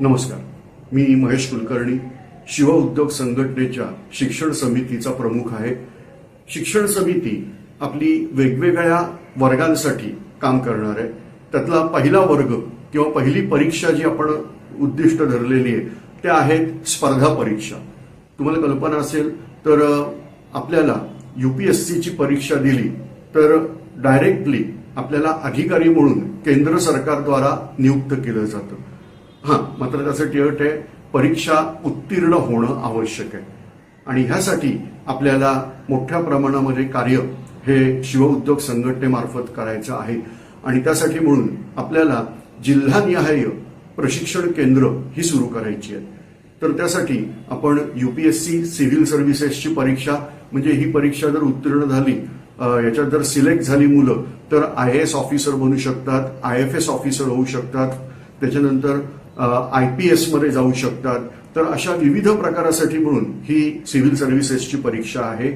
नमस्कार. मी महेश कुलकर्णी शिव उद्योग संघटनेच्या शिक्षण समितीचा प्रमुख आहे. शिक्षण समिती आपली वेगवेगळ्या वर्गांसाठी काम करणार आहे. त्यातला पहिला वर्ग किंवा पहिली परीक्षा जी आपण उद्दिष्ट धरलेली आहे त्या आहेत स्पर्धा परीक्षा. तुम्हाला कल्पना असेल तर आपल्याला युपीएससीची परीक्षा दिली तर डायरेक्टली आपल्याला अधिकारी म्हणून केंद्र सरकारद्वारा नियुक्त केलं जातं. हां मात्र त्यासाठी अट आहे परीक्षा उत्तीर्ण होणं आवश्यक आहे. आणि ह्यासाठी आपल्याला मोठ्या प्रमाणामध्ये कार्य हे शिवउद्योग संघटनेमार्फत करायचं आहे. आणि त्यासाठी म्हणून आपल्याला जिल्हानिहाय प्रशिक्षण केंद्र ही सुरू करायची आहेत. तर त्यासाठी आपण युपीएससी सिव्हिल सर्व्हिसेसची परीक्षा म्हणजे ही परीक्षा जर उत्तीर्ण झाली याच्यात जर सिलेक्ट झाली मुलं तर आय एस ऑफिसर बनू शकतात आय एफ एस ऑफिसर होऊ शकतात. त्याच्यानंतर आय पी एसमध्ये जाऊ शकतात. तर अशा विविध प्रकारासाठी म्हणून ही सिव्हिल सर्व्हिसेसची परीक्षा आहे.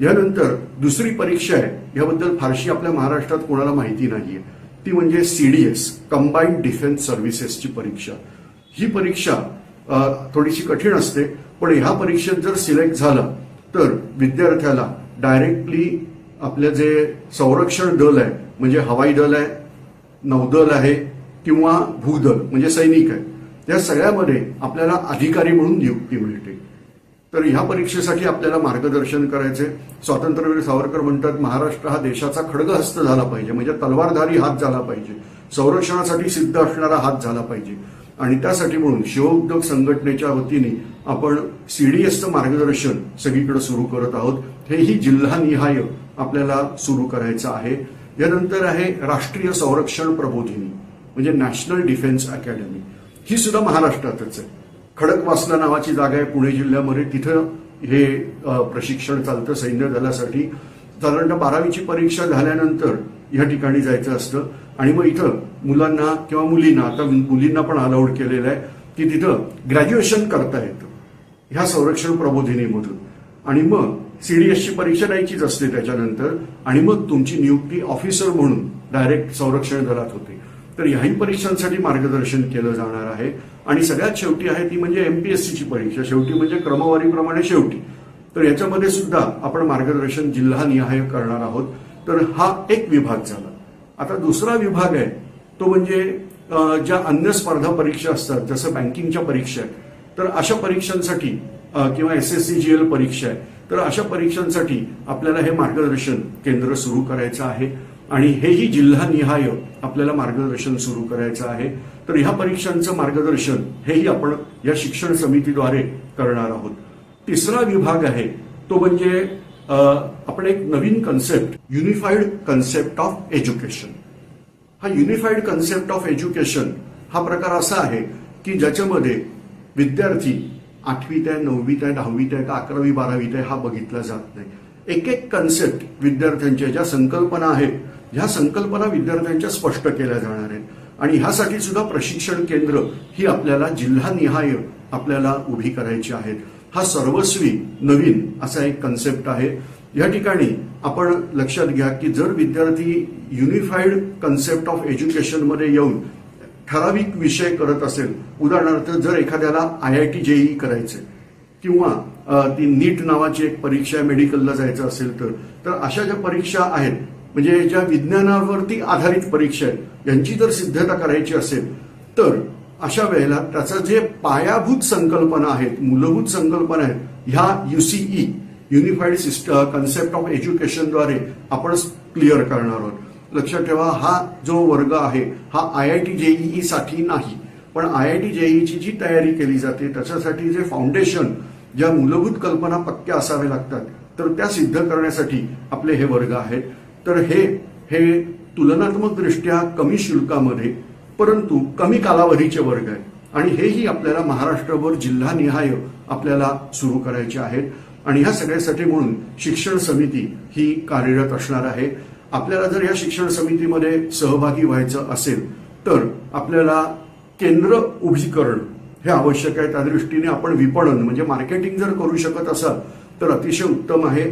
यानंतर दुसरी परीक्षा आहे. याबद्दल फारशी आपल्या महाराष्ट्रात कोणाला माहिती नाहीये. ती म्हणजे सीडीएस कंबाईंड डिफेन्स सर्व्हिसेसची परीक्षा. ही परीक्षा थोडीशी कठीण असते पण ह्या परीक्षेत जर सिलेक्ट झाला तर विद्यार्थ्याला डायरेक्टली आपलं जे संरक्षण दल आहे म्हणजे हवाई दल आहे नौदल आहे किंवा भूदल म्हणजे सैनिक आहे या सगळ्यामध्ये आपल्याला अधिकारी म्हणून नियुक्ती मिळते. तर ह्या परीक्षेसाठी आपल्याला मार्गदर्शन करायचे. स्वातंत्र्यवीर सावरकर म्हणतात महाराष्ट्र हा देशाचा खडगहस्त झाला पाहिजे म्हणजे तलवारधारी हात झाला पाहिजे. संरक्षणासाठी सिद्ध असणारा हात झाला पाहिजे. आणि त्यासाठी म्हणून शिवउद्योग संघटनेच्या वतीने आपण सीडीएसचं मार्गदर्शन सगळीकडे सुरू करत आहोत. हेही जिल्हानिहाय आपल्याला सुरू करायचं आहे. यानंतर आहे राष्ट्रीय संरक्षण प्रबोधिनी. म्हणजे नॅशनल डिफेन्स अकॅडमी. ही सुद्धा महाराष्ट्रातच आहे. खडकवासला नावाची जागा आहे पुणे जिल्ह्यामध्ये. तिथं हे प्रशिक्षण चालतं सैन्य दलासाठी. साधारणतः बारावीची परीक्षा झाल्यानंतर या ठिकाणी जायचं असतं. आणि मग इथं मुलांना किंवा मुलींना आता मुलींना पण अलाउड केलेलं आहे की तिथं ग्रॅज्युएशन करता येतं. ह्या संरक्षण प्रबोधिनीमधून. आणि मग सीडीएसची परीक्षा द्यायचीच असते त्याच्यानंतर. आणि मग तुमची नियुक्ती ऑफिसर म्हणून डायरेक्ट संरक्षण दलात होते. तर ह्याही परीक्षांसाठी मार्गदर्शन केलं जाणार आहे. आणि सगळ्यात शेवटी आहे ती म्हणजे एमपीएससीची परीक्षा. शेवटी म्हणजे क्रमवारीप्रमाणे शेवटी. तर याच्यामध्ये सुद्धा आपण मार्गदर्शन जिल्हानिहाय करणार आहोत. तर हा एक विभाग झाला. आता दुसरा विभाग आहे तो म्हणजे ज्या अन्य स्पर्धा परीक्षा असतात जसं बँकिंगच्या परीक्षा आहेत तर अशा परीक्षांसाठी किंवा S S C G L परीक्षा आहे तर अशा परीक्षांसाठी आपल्याला हे मार्गदर्शन केंद्र सुरू करायचं आहे. आणि हेही जिल्हानिहाय आपल्याला मार्गदर्शन सुरू करायचं आहे. तर ह्या परीक्षांचं मार्गदर्शन हेही आपण या शिक्षण समितीद्वारे करणार आहोत. तिसरा विभाग आहे तो म्हणजे आपण एक नवीन concept unified concept of education हा युनिफाईड कन्सेप्ट ऑफ एज्युकेशन हा प्रकार असा आहे की ज्याच्यामध्ये विद्यार्थी आठवीत आहे नववीत आहे दहावीत आहे का अकरावी बारावीत आहे हा बघितला जात नाही. एक एक कन्सेप्ट विद्यार्थ्यांच्या ज्या संकल्पना आहेत ह्या संकल्पना विद्यार्थ्यांच्या स्पष्ट केल्या जाणार आहेत. आणि ह्यासाठी सुद्धा प्रशिक्षण केंद्र ही आपल्याला जिल्हानिहाय आपल्याला उभी करायची आहेत. हा सर्वस्वी नवीन असा एक कन्सेप्ट आहे. या ठिकाणी आपण लक्षात घ्या की जर विद्यार्थी युनिफाईड कन्सेप्ट ऑफ एज्युकेशनमध्ये येऊन ठराविक विषय करत असेल उदाहरणार्थ जर एखाद्याला आय आय टी जेई करायचे किंवा ती नीट नावाची एक परीक्षा आहे मेडिकलला जायचं असेल तर. तर अशा ज्या परीक्षा आहेत म्हणजे ज्या विज्ञानावरती आधारित परीक्षा आहेत यांची जर सिद्धता करायची असेल तर अशा वेळेला त्याचं जे पायाभूत संकल्पना आहेत मूलभूत संकल्पना आहेत ह्या UCE unified system concept of एज्युकेशनद्वारे आपण क्लिअर करणार आहोत. लक्षात ठेवा हा जो वर्ग आहे हा आय आय टी जेईई साठी नाही पण आय आय टी जेईची जी तयारी केली जाते त्याच्यासाठी जे फाउंडेशन ज्या मूलभूत कल्पना पक्क्या असाव्या लागतात तर त्या सिद्ध करण्यासाठी आपले हे वर्ग आहेत. तर हे हे तुलनात्मक दृष्ट्या कमी शुल्कामध्ये परंतु कमी कालावधीचे वर्ग आहेत. आणि हेही आपल्याला महाराष्ट्रभर जिल्हानिहाय आपल्याला सुरू करायचे आहेत. आणि ह्या सगळ्यासाठी म्हणून शिक्षण समिती ही कार्यरत असणार आहे. आपल्याला जर या शिक्षण समितीमध्ये सहभागी व्हायचं असेल तर आपल्याला केंद्र उभी करणं हे आवश्यक आहे त्या दृष्टीने आपण विपणन म्हणजे मार्केटिंग जर करू शकत असाल तर अतिशय उत्तम आहे.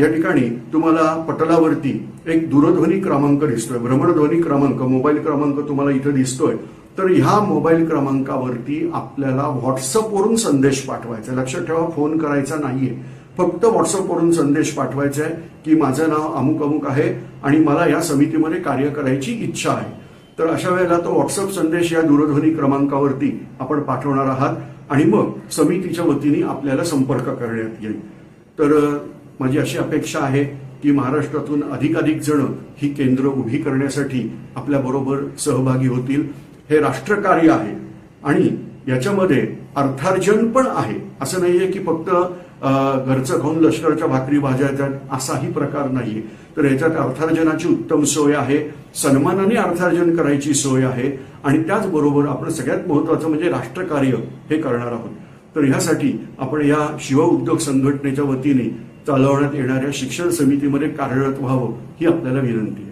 या ठिकाणी तुम्हाला पटलावरती एक दूरध्वनी क्रमांक दिसतोय भ्रमणध्वनी क्रमांक मोबाईल क्रमांक तुम्हाला इथं दिसतोय. तर ह्या मोबाईल क्रमांकावरती आपल्याला व्हॉट्सअपवरून संदेश पाठवायचा आहे. लक्षात ठेवा फोन करायचा नाहीये. फक्त व्हॉट्सअपवरून संदेश पाठवायचा आहे की माझं नाव अमुक अमुक आहे आणि मला या समितीमध्ये कार्य करायची इच्छा आहे. तर अशा वेळेला तो व्हॉट्सअप संदेश या दूरध्वनी क्रमांकावरती आपण पाठवणार आहात आणि मग समितीच्या वतीने आपल्याला संपर्क करण्यात येईल. तर माझी अशी अपेक्षा आहे की महाराष्ट्रातून अधिकाधिक जण ही केंद्र उभी करण्यासाठी आपल्याबरोबर सहभागी होतील. हे राष्ट्रकार्य आहे आणि याच्यामध्ये अर्थार्जन पण आहे. असं नाहीये की फक्त घरचं खाऊन लष्कराच्या भाकरी भाजायच्या असाही प्रकार नाहीये. तर याच्यात अर्थार्जनाची उत्तम सोय आहे सन्मानाने अर्थार्जन करायची सोय आहे आणि त्याचबरोबर आपण सगळ्यात महत्वाचं म्हणजे राष्ट्रकार्य हे करणार आहोत. तर ह्यासाठी आपण या शिव उद्योग संघटनेच्या वतीने चालवण्यात येणाऱ्या शिक्षण समितीमध्ये कार्यरत व्हावं ही आपल्याला विनंती.